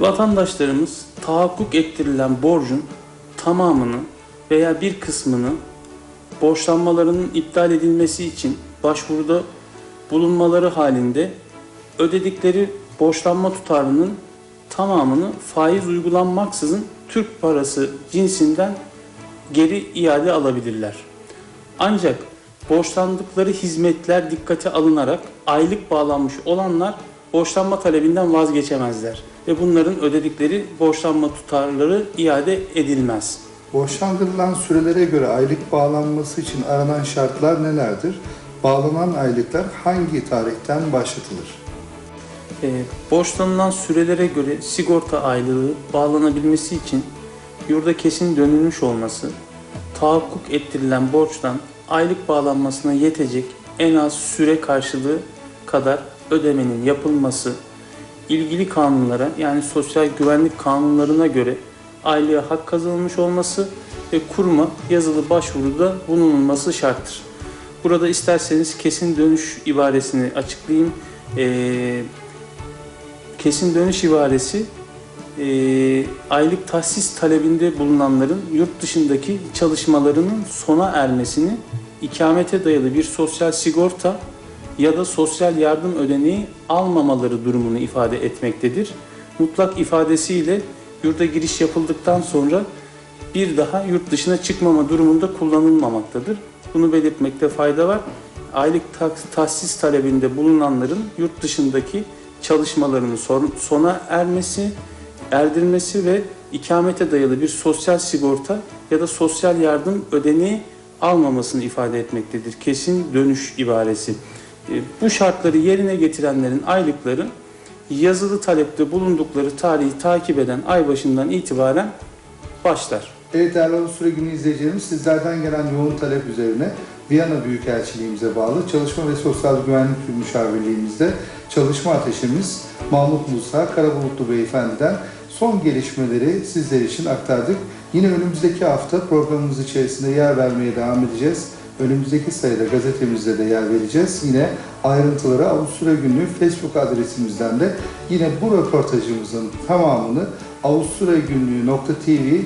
vatandaşlarımız tahakkuk ettirilen borcun tamamını veya bir kısmını borçlanmalarının iptal edilmesi için başvuruda bulunmaları halinde ödedikleri borçlanma tutarının tamamını faiz uygulanmaksızın Türk parası cinsinden geri iade alabilirler. Ancak borçlandıkları hizmetler dikkate alınarak aylık bağlanmış olanlar borçlanma talebinden vazgeçemezler ve bunların ödedikleri borçlanma tutarları iade edilmez. Borçlandırılan sürelere göre aylık bağlanması için aranan şartlar nelerdir? Bağlanan aylıklar hangi tarihten başlatılır? E, borçlanılan sürelere göre sigorta aylığı bağlanabilmesi için yurda kesin dönülmüş olması, tahakkuk ettirilen borçtan aylık bağlanmasına yetecek en az süre karşılığı kadar ödemenin yapılması, ilgili kanunlara yani sosyal güvenlik kanunlarına göre aylığa hak kazanılmış olması ve kuruma yazılı başvuruda bulunulması şarttır. Burada isterseniz kesin dönüş ibaresini açıklayayım. Ee, kesin dönüş ibaresi e, aylık tahsis talebinde bulunanların yurt dışındaki çalışmalarının sona ermesini ikamete dayalı bir sosyal sigorta ya da sosyal yardım ödeneği almamaları durumunu ifade etmektedir. Mutlak ifadesiyle yurda giriş yapıldıktan sonra bir daha yurt dışına çıkmama durumunda kullanılmamaktadır. Bunu belirtmekte fayda var. Aylık ta- tahsis talebinde bulunanların yurt dışındaki çalışmalarının son- sona ermesi, erdirmesi ve ikamete dayalı bir sosyal sigorta ya da sosyal yardım ödeneği almamasını ifade etmektedir. Kesin dönüş ibaresi. E, Bu şartları yerine getirenlerin aylıkları yazılı talepte bulundukları tarihi takip eden ay başından itibaren başlar. Evet değerli Avusturya Günü izleyicilerimiz sizlerden gelen yoğun talep üzerine Viyana Büyükelçiliğimize bağlı Çalışma ve Sosyal Güvenlik Müşavirliğimizde çalışma ateşimiz Mahmut Musa Karabulutlu Beyefendi'den son gelişmeleri sizler için aktardık. Yine önümüzdeki hafta programımız içerisinde yer vermeye devam edeceğiz. Önümüzdeki sayıda gazetemizde de yer vereceğiz. Yine ayrıntıları Avusturya Günlüğü Facebook adresimizden de yine bu röportajımızın tamamını avusturyagünlüğü.tv